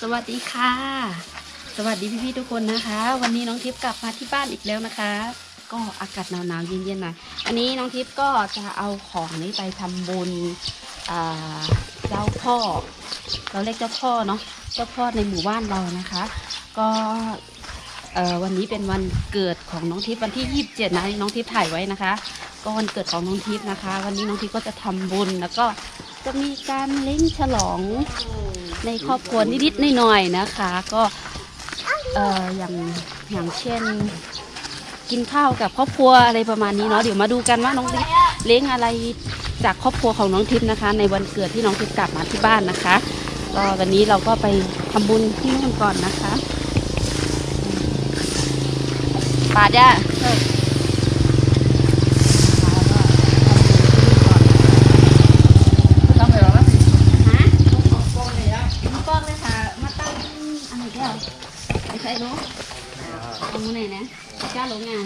สวัสดีค่ะ สวัสดีพี่ๆทุกคนนะคะ วันนี้น้องทิพย์กลับมาที่บ้านอีกแล้วนะคะ ก็อากาศหนาวๆเย็นๆหน่อยอันนี้น้องทิพย์ก็จะเอาของนี้ไปทำบุญเจ้าพ่อ เราเรียกเจ้าพ่อเนาะเจ้าพ่อในหมู่บ้านเรานะคะ ก็วันนี้เป็นวันเกิดของน้องทิพย์วันที่ 27 นะน้องทิพย์ถ่ายไว้นะคะ ก็วันเกิดของน้องทิพย์นะคะ วันนี้น้องทิพย์ก็จะทำบุญแล้วก็ จะมีการเลี้ยงฉลองในครอบครัวนิดๆหน่อยๆนะคะ ก็เอ่ออย่างอย่างเช่น กินข้าวกับครอบครัวอะไรประมาณนี้เนาะเดี๋ยวมาดูกันว่าน้องทิพย์เลี้ยงอะไรจากครอบครัวของน้องทิพย์นะคะ ในวันเกิดที่น้องทิพย์กลับมาที่บ้านนะคะก็วันนี้เราก็ไปทำบุญที่นู่นก่อนนะคะปาดย่าฮะลูกป้องเลยค่ะ มาตั้งอะไรแก้วไปใส่ลูก เอาไหนนะจ้าลงงาน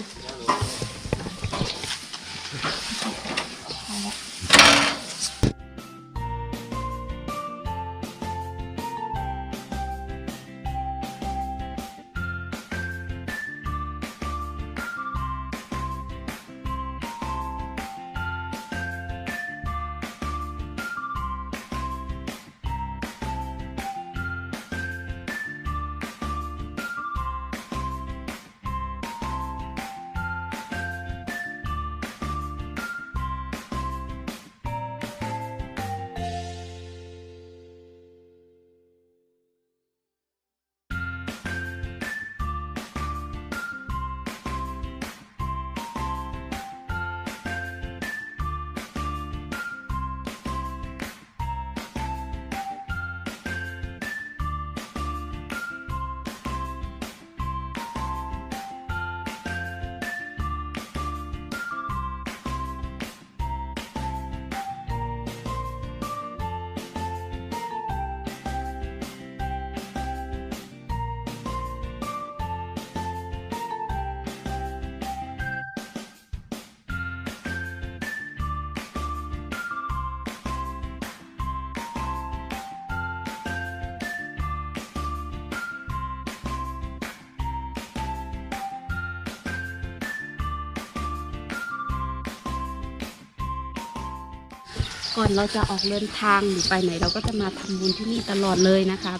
ก่อนเราจะออกเดินทางหรือไปไหน เราก็จะมาทำบุญที่นี่ตลอดเลยนะครับ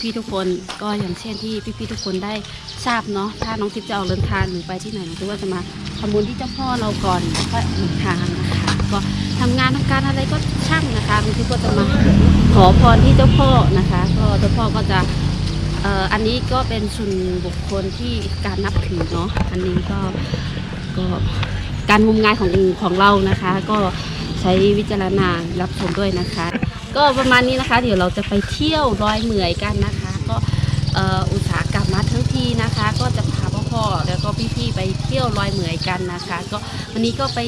พี่ทุกคนก็อย่างเช่นที่พี่ๆทุกคนได้ทราบเนาะถ้าน้องทิพย์จะออกเดินทางหรือไปที่ไหนน้องทิพย์ก็จะมาทำบุญที่เจ้าพ่อเราก่อนแล้วก็เดินทางนะคะก็ทำงานทำการอะไรก็ช่างนะคะน้องทิพย์ก็จะมาขอพรที่เจ้าพ่อนะคะก็เจ้าพ่อก็จะเอ่ออันนี้ก็เป็นส่วนบุคคลที่การนับถือเนาะอันนี้ก็ก็การงมงายของของเรานะคะ ก็ ใช้วิจารณารับชมด้วยนะคะ ก็ประมาณนี้นะคะ เดี๋ยวเราจะไปเที่ยวดอยเหมยกันนะคะ ก็อุตสาหกรรมมาทั้งทีนะคะ ก็จะพาพ่อพ่อแล้วก็พี่ๆไปเที่ยวดอยเหมยกันนะคะ ก็วันนี้ก็ไป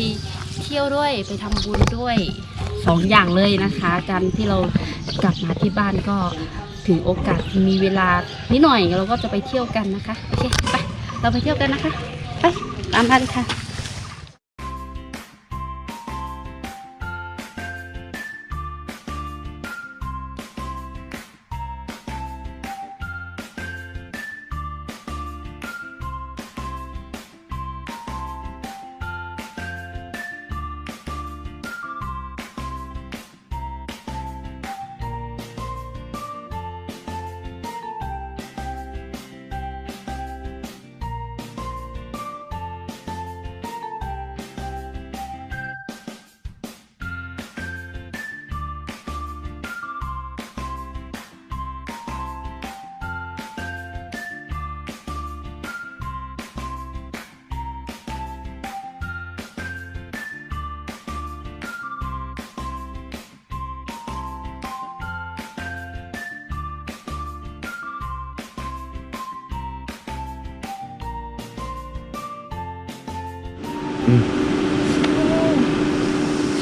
เที่ยวด้วยไปทำบุญด้วยสองอย่างเลยนะคะ การที่เรากลับมาที่บ้านก็ถึงโอกาสมีเวลานิดหน่อยเราก็จะไปเที่ยวกันนะคะโอเคไปเราไปเที่ยวกันนะคะไปตามมาเลยค่ะ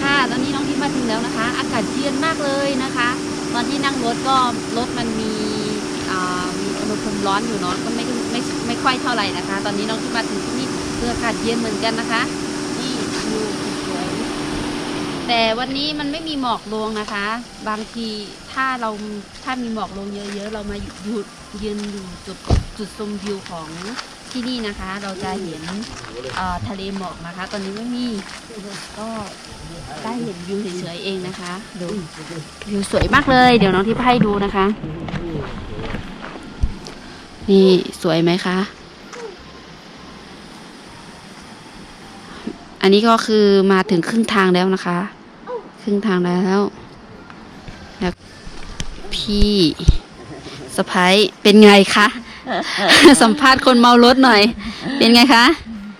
ค่ะ ตอนนี้น้องทิพย์มาถึงแล้วนะคะ อากาศเย็นมากเลยนะคะ ตอนที่นั่งรถก็รถมันมีมีอุณหภูมิร้อนอยู่เนาะก็ไม่ไม่ไม่ค่อยเท่าไหร่นะคะ ตอนนี้น้องทิพย์มาถึงที่นี่คืออากาศเย็นเหมือนกันนะคะนี่วิวสวยแต่วันนี้มันไม่มีหมอกลงนะคะ บางทีถ้าเราถ้ามีหมอกลงเยอะๆ เรามาหยุดยืนอยู่จุดจุดชมวิวของ ที่นี่นะคะเราจะเห็นทะเลหมอกนะคะ ตอนนี้ไม่มีก็ได้เห็นวิวเฉยๆเองนะคะดูวิวสวยมากเลย เดี๋ยวน้องทิพย์ให้ดูนะคะ นี่สวยไหมคะ อันนี้ก็คือมาถึงครึ่งทางแล้วนะคะ ครึ่งทางแล้วแล้วพี่สะพ้ายเป็นไงคะ สัมภาษณ์คนเมารถหน่อย เป็นไงคะ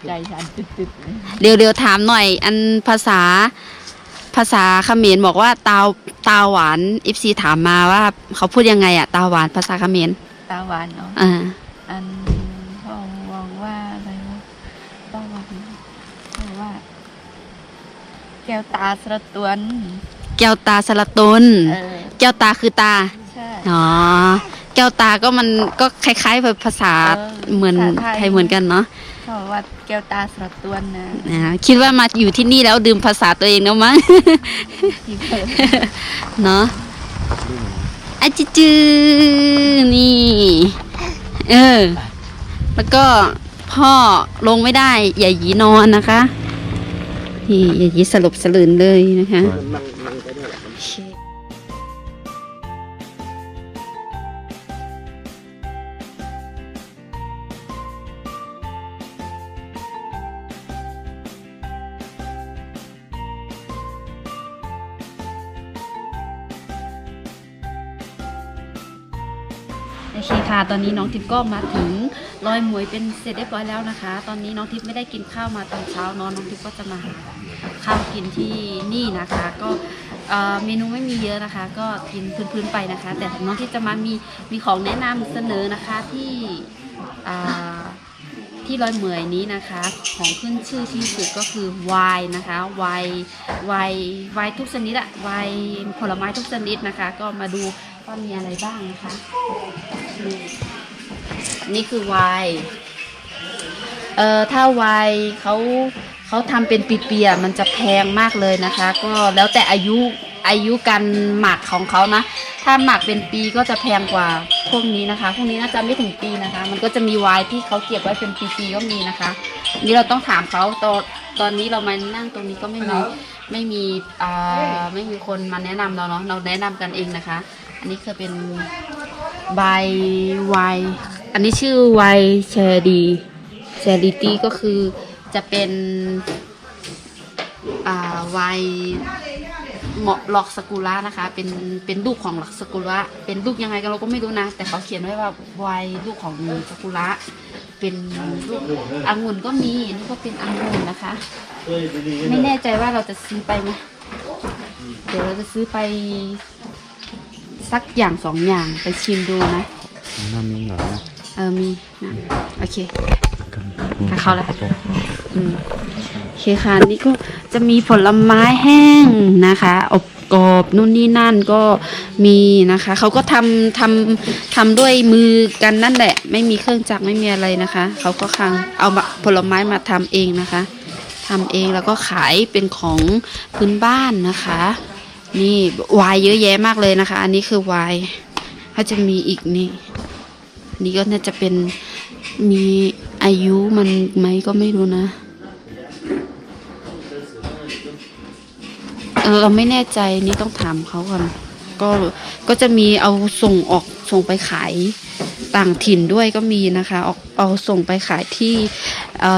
ใจฉันตึดเดี๋ยวเดี๋ยวถามหน่อย อันภาษาภาษาเขมรบอกว่าตาตาหวานอิฟซีถามมาว่า เขาพูดยังไงอะตาหวานภาษาเขมรๆตาหวานเนาะอ่าอันพ่อบอกว่าอะไรวะตาหวานบอกว่า แก้วตาสระตวนแก้วตาสละตนเออแก้วตาคือตาใช่อ๋อ แก้วตาก็มันก็คล้ายๆแบบภาษาเออเหมือนภาษาไทย ไทยเหมือนกันเนาะเขาบอกว่าแก้วตาสระตวนนะนะคิดว่ามาอยู่ที่นี่แล้วดื่มภาษาตัวเองแล้วมั้ง ที่เพิ่มเนาะอาจิจือนี่ เออ แล้วก็พ่อลงไม่ได้อย่าหยีนอนนะคะ นี่อย่าหยีสลบสลืนเลยนะคะโอ อเคค่ะ ตอนนี้น้องทิพย์ก็มาถึงลอยหมวยเป็นเสร็จเรียบร้อยแล้วนะคะ ตอนนี้น้องทิพย์ไม่ได้กินข้าวมาตอนเช้าเนอะน้องทิพย์ก็จะมาหาข้าวกินที่นี่นะคะ ก็เอ่อเมนูไม่มีเยอะนะคะ ก็กินพื้นๆไปนะคะ แต่น้องทิพย์จะมามีมีของแนะนำเสนอนะคะที่อ่าที่ลอยเหมยนี้นะคะ ของขึ้นชื่อที่สุดก็คือไวน์นะคะไวน์ไวน์ไวน์ทุกชนิดอะไวน์ผลไม้ทุกชนิดนะคะ ก็มาดู ว่ามีอะไรบ้างนะคะ นี่คือไวน์เอ่อถ้าไวน์เขาเขาทำเป็นปีเปียมันจะแพงมากเลยนะคะ ก็แล้วแต่อายุอายุการหมักของเขานะ ถ้าหมักเป็นปีก็จะแพงกว่าพวกนี้นะคะ พวกนี้น่าจะไม่ถึงปีนะคะ มันก็จะมีไวน์ที่เขาเก็บไว้เป็นปีๆก็มีนะคะ นี่เราต้องถามเขาตอนตอนนี้เรามานั่งตรงนี้ก็ไม่มีไม่มีอ่าไม่มีคนมาแนะนำเราเนาะเราแนะนำกันเองนะคะ อันนี้คือเป็นใบไวอันนี้ชื่อไวน์เชอรีเชอริตี้ก็คือจะเป็นอ่าไวเหมาะหลอกสกุระนะคะ เป็นเป็นลูกของหลอกสกุระเป็นลูกยังไงกันเราก็ไม่รู้นะ แต่เขาเขียนไว้ว่าวัยลูกของสกุระเป็นลูกองุ่นก็มีนนี่ก็เป็นองุ่นนะคะ ไม่แน่ใจว่าเราจะซื้อไปไหมเดี๋ยวเราจะซื้อไป สักอย่างสองอย่างไปชิมดูนะน้ำมีหน่อยนะเออมีนะโอเคถ้าเขาแล้วอืมโอเคค่ะนี่ก็จะมีผลไม้แห้งนะคะ อบกรอบนู่นนี่นั่นก็มีนะคะ เขาก็ทำทำทำด้วยมือกันนั่นแหละ ไม่มีเครื่องจักรไม่มีอะไรนะคะ เขาก็คังเอามาผลไม้มาทำเองนะคะทำเองแล้วก็ขายเป็นของพื้นบ้านนะคะ นี่วายเยอะแยะมากเลยนะคะ อันนี้คือวายเขาจะมีอีกนี่นี่ก็น่าจะเป็นมีอายุมันไหมก็ไม่รู้นะเออเราไม่แน่ใจนี่ต้องถามเขาก่อนก็ก็จะมีเอาส่งออกส่งไปขายต่างถิ่นด้วยก็มีนะคะเอาเอาส่งไปขายที่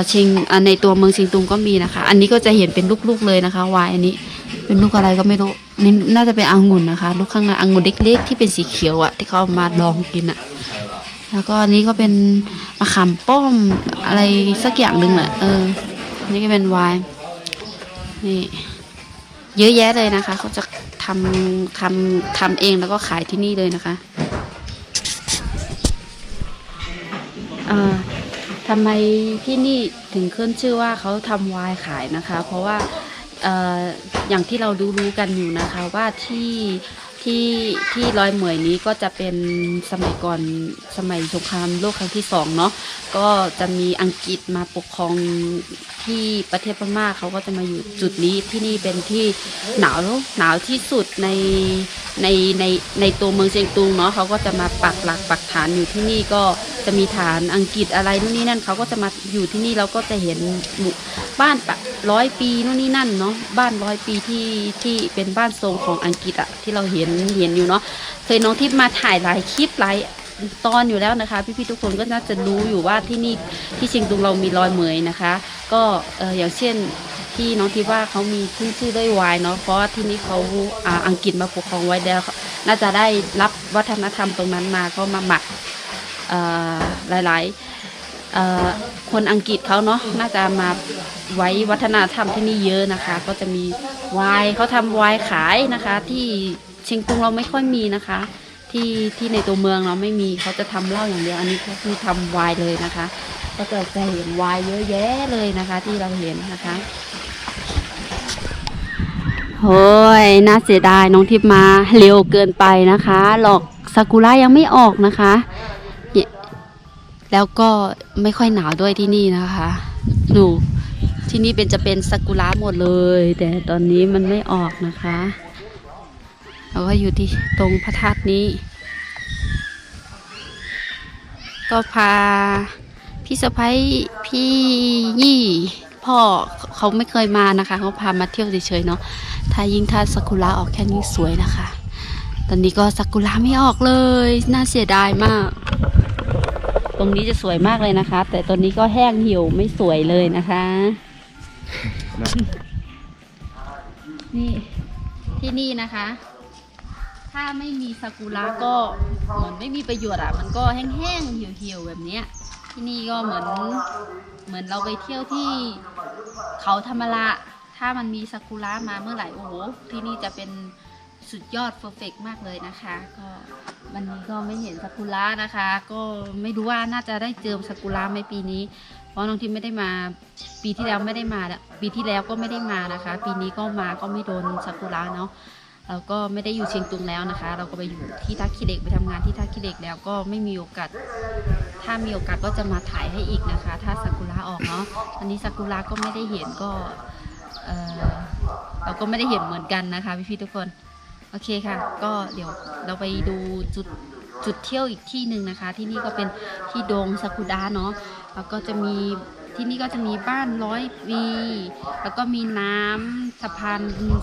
เชียงในตัวเมืองเชียงตุงก็มีนะคะ อันนี้ก็จะเห็นเป็นลูกๆเลยนะคะวายอันนี้ เป็นลูกอะไรก็ไม่รู้นี่น่าจะเป็นองุ่นนะคะ ลูกข้างในองุ่นเล็กๆที่เป็นสีเขียวอะที่เขาเอามาลองกินอะแล้วก็อันนี้ก็เป็นมะขามป้อมอะไรสักอย่างหนึ่งแหละเออ นี่ก็เป็นวน์นี่เยอะแยะเลยนะคะ เขาจะทำทำทำเองแล้วก็ขายที่นี่เลยนะคะเอ่อทำไมที่นี่ถึงขึ้นชื่อว่าเขาทำวน์ขายนะคะ เพราะว่า อย่างที่เรารู้กันอยู่นะคะว่าที่ที่ที่ลอยเหมยนี้ก็จะเป็นสมัยก่อนสมัยสงครามโลกครั้งที่สองเนาะก็จะมีอังกฤษมาปกครองที่ประเทศพม่าเขาก็จะมาอยู่จุดนี้ที่นี่เป็นที่หนาวหนาวที่สุดในในในในตัวเมืองเชียงตุงเนาะเขาก็จะมาปักหลักปักฐานอยู่ที่นี่ก็จะมีฐานอังกฤษอะไรนู่นนี่นั่นเขาก็จะมาอยู่ที่นี่เราก็จะเห็น บ้านปะร้อยปีนู่นนี่นั่นเนาะบ้านร้อยปีที่ที่เป็นบ้านทรงของอังกฤษอะที่เราเห็นเห็นอยู่เนาะเคยน้องทิพย์มาถ่ายหลายคลิปหลายตอนอยู่แล้วนะคะ พี่ๆทุกคนก็น่าจะรู้อยู่ว่าที่นี่ที่เชียงตุงเรามีรอยเหมยนะคะ ก็เอออย่างเช่นที่น้องทิพย์ว่าเขามีขึ้นชื่อด้วยวายเนาะเพราะที่นี่เขาอ่าอังกฤษมาปกครองไว้แล้วน่าจะได้รับวัฒนธรรมตรงนั้นมาก็มาหมักหลายๆ คนอังกฤษเขาเนาะน่าจะมาไว้วัฒนธรรมที่นี่เยอะนะคะ ก็จะมีไวายเขาทำไวายขายนะคะ ที่เชียงตุงเราไม่ค่อยมีนะคะ ที่ที่ในตัวเมืองเราไม่มีเขาจะทำเหล้าอย่างเดียวอันนี้ก็คือทำไวายเลยนะคะ ก็จะจะเห็นไวายเยอะแยะเลยนะคะ ที่เราเห็นนะคะโฮ้ยน่าเสียดายน้องทิพย์มาเร็วเกินไปนะคะ หลอกซากุระยังไม่ออกนะคะ แล้วก็ไม่ค่อยหนาวด้วยที่นี่นะคะหนูที่นี่เป็นจะเป็นซากุระหมดเลย แต่ตอนนี้มันไม่ออกนะคะเราก็อยู่ที่ตรงพระธาตุนี้ ก็พาพี่สะพ้ยพี่ยี่พ่อเขาไม่เคยมานะคะ เขาพามาเที่ยวเฉยๆเนาะถ้ายิ่งถ้าซากุระออกแค่นี้สวยนะคะ ตอนนี้ก็ซากุระไม่ออกเลย น่าเสียดายมาก ตรงนี้จะสวยมากเลยนะคะ แต่ตอนนี้ก็แห้งเหี่ยวไม่สวยเลยนะคะ นี่ที่นี่นะคะ ถ้าไม่มีซากุระก็เหมือนไม่มีประโยชน์อะ มันก็แห้งๆเหี่ยวๆแบบเนี้ยที่นี่ก็เหมือนเหมือนเราไปเที่ยวที่เขาธรรมระถ้ามันมีซากุระมาเมื่อไหร่โอ้โหที่นี่จะเป็น สุดยอดเพอร์เฟกมากเลยนะคะ ก็วันนี้ก็ไม่เห็นซากุระนะคะ ก็ไม่รู้ว่าน่าจะได้เจอซากุระไหมปีนี้ เพราะน้องทิมไม่ได้มาปีที่แล้วไม่ได้มาแล้วปีที่แล้วก็ไม่ได้มานะคะ ปีนี้ก็มาก็ไม่โดนซากุระเนาะเราก็ไม่ได้อยู่เชียงตุงแล้วนะคะ เราก็ไปอยู่ที่ท่าขี้เหล็กไปทำงานที่ท่าขี้เหล็กแล้วก็ไม่มีโอกาส ถ้ามีโอกาสก็จะมาถ่ายให้อีกนะคะ ถ้าซากุระออกเนาะอันนี้ซากุระก็ไม่ได้เห็นก็เออเราก็ไม่ได้เห็นเหมือนกันนะคะพี่ๆทุกคน โอเคค่ะ ก็เดี๋ยวเราไปดูจุดจุดเที่ยวอีกที่หนึ่งนะคะ ที่นี่ก็เป็นที่ดงซากุระเนาะแล้วก็จะมีที่นี่ก็จะมีบ้านร้อยปีแล้วก็มีน้ำสะพาน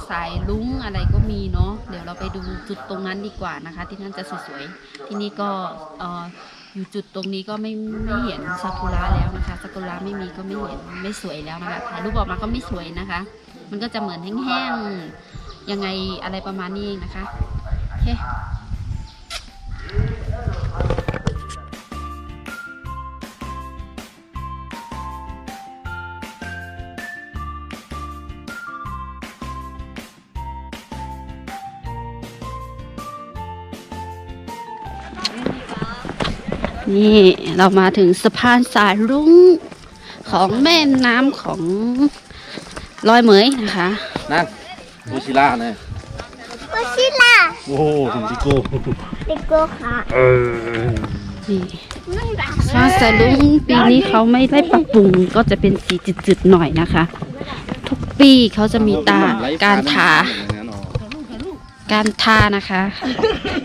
สายลุ้งอะไรก็มีเนาะเดี๋ยวเราไปดูจุดตรงนั้นดีกว่านะคะ ที่นั่นจะสวยๆที่นี่ก็เอออยู่จุดตรงนี้ก็ไม่ไม่เห็นซากุระแล้วนะคะซากุระไม่มีก็ไม่เห็นไม่สวยแล้วนะคะถ่ายรูปออกมาก็ไม่สวยนะคะ มันก็จะเหมือนแห้งๆ ยังไงอะไรประมาณนี้เองนะคะโอเคนี่เรามาถึงสะพานสายรุ้งของแม่น้ำของลอยเหมยนะคะ นั่ง โอชิล่าเนี่ยโอชิล่ะโอ้โหดิโก้เด็กโก้ค่ะเออนี่สะพานสายรุ้งปีนี้เขาไม่ได้ปรับปรุงก็จะเป็นสีจืดๆหน่อยนะคะ ทุกปีเขาจะมีตาการทาการทานะคะ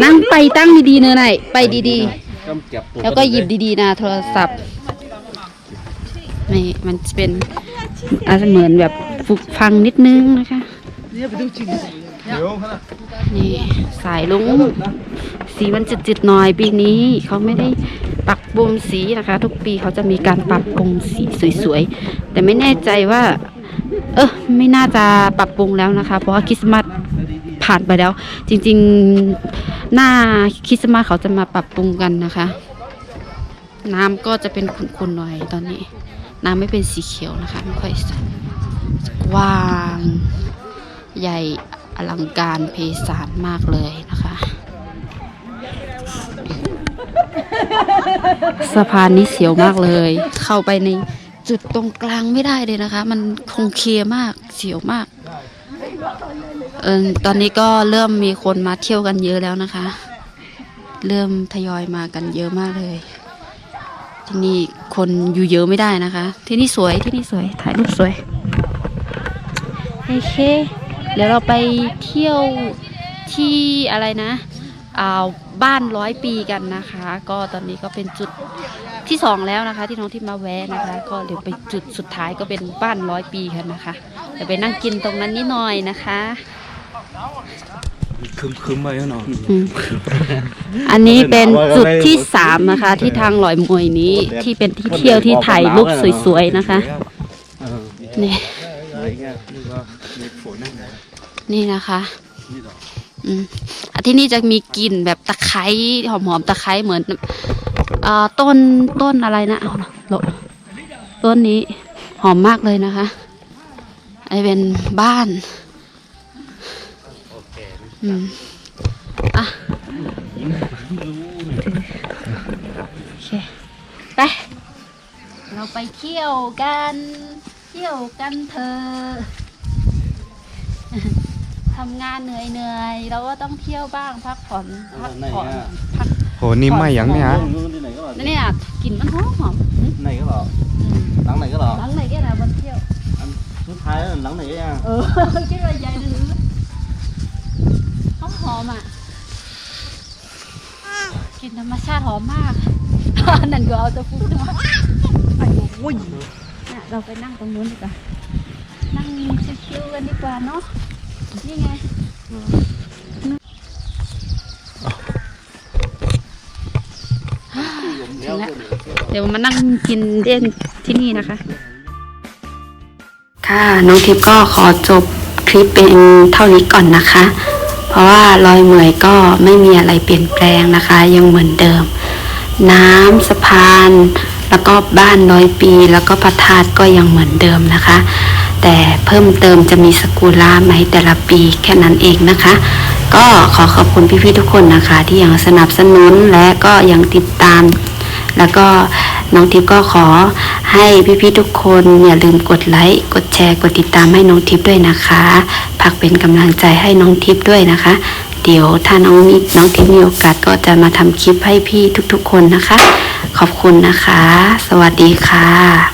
นั่งไปตั้งดีๆเนอะไหนไปดีๆ แล้วก็หยิบดีๆนะโทรศัพท์ไม่มันจะเป็นอาจจะเหมือนแบบฝึกฟังนิดนึงนะคะ นี่สายลุงสีมันจิตๆหน่อยปีนี้เขาไม่ได้ปรับปรุงสีนะคะ ทุกปีเขาจะมีการปรับปรุงสีสวยๆ แต่ไม่แน่ใจว่า เออไม่น่าจะปรับปรุงแล้วนะคะ เพราะว่าคริสต์มาสผ่านไปแล้ว จริงๆหน้าคริสต์มาสเขาจะมาปรับปรุงกันนะคะ น้ำก็จะเป็นขุ่นๆหน่อยตอนนี้ น้ำไม่เป็นสีเขียวนะคะ ไม่ค่อยกว้าง ใหญ่อลังการเพศานมากเลยนะคะ สะพานนี้เสียวมากเลย เข้าไปในจุดตรงกลางไม่ได้เลยนะคะ มันคงเคลียร์มากเสียวมากเออตอนนี้ก็เริ่มมีคนมาเที่ยวกันเยอะแล้วนะคะ เริ่มทยอยมากันเยอะมากเลย ที่นี่คนอยู่เยอะไม่ได้นะคะ ที่นี่สวยที่นี่สวยถ่ายรูปสวยโอเค เดี๋ยวเราไปเที่ยวที่อะไรนะอ่าบ้านร้อยปีกันนะคะ ก็ตอนนี้ก็เป็นจุดที่สองแล้วนะคะ ที่น้องที่มาแวะนะคะ ก็เดี๋ยวไปจุดสุดท้ายก็เป็นบ้านร้อยปีกันนะคะเดี๋ยวไปนั่งกินตรงนั้นนิดหน่อยนะคะคึมคึมๆไปเนาะอืมอันนี้เป็นจุดที่สามนะคะ ที่ทางลอยมวยนี้ที่เป็นที่เที่ยวที่ถ่ายรูปสวยๆนะคะเออนี่ อะไรเงี้ยนี่ก็มีฝนนั่งนะนี่นะคะนี่เหรออืมอะที่นี่จะมีกลิ่นแบบตะไคร้หอมๆตะไคร้เหมือนเอ่อต้นต้นอะไรนะเอาหลบต้นนี้หอมมากเลยนะคะอันนี้เป็นบ้านอืมอะโอเคไปเราไปเที่ยวกัน เที่ยวกันเถอะทำงานเหนื่อยเหนื่อยๆเราก็ต้องเที่ยวบ้างพักผ่อนพักผ่อนพักโหนี่ไม่ยังเนี่ยฮะที่ไหนก็หรอนี่เนี่ยกลิ่นมันหอมหอมไหนก็หรอหลังไหนก็หรอหลังไหนแกนะบนเที่ยวสุดท้ายหลังไหนก็ยังเออคิดว่าใหญ่หรือหอมหอมอะกลิ่นธรรมชาติหอมมากนั่นก็เอาจะพูดมาไปโอ้ย เนี่ยเราไปนั่งตรงนู้นดีกว่า นั่งชิวๆกันดีกว่าเนาะ นี่ไงถึงแล้วเดี๋ยวมานั่งกินเล่นที่นี่นะคะ ค่ะน้องทิพย์ก็ขอจบคลิปเป็นเท่านี้ก่อนนะคะ เพราะว่าลอยเหมยก็ไม่มีอะไรเปลี่ยนแปลงนะคะ ยังเหมือนเดิม น้ำสะพาน แล้วก็บ้านร้อยปี แล้วก็พระธาตุก็ยังเหมือนเดิมนะคะ แต่เพิ่มเติมจะมีสกุล่าไหมแต่ละปีแค่นั้นเองนะคะ ก็ขอขอบคุณพี่ๆทุกคนนะคะ ที่ยังสนับสนุนและก็ยังติดตาม แล้วก็น้องทิพย์ก็ขอให้พี่ๆทุกคนอย่าลืมกดไลค์กดแชร์กดติดตามให้น้องทิพย์ด้วยนะคะพักเป็นกำลังใจให้น้องทิพย์ด้วยนะคะ เดี๋ยวถ้าน้องมีน้องทิพย์มีโอกาสก็จะมาทำคลิปให้พี่ทุกๆ คนนะคะ ขอบคุณนะคะ สวัสดีค่ะ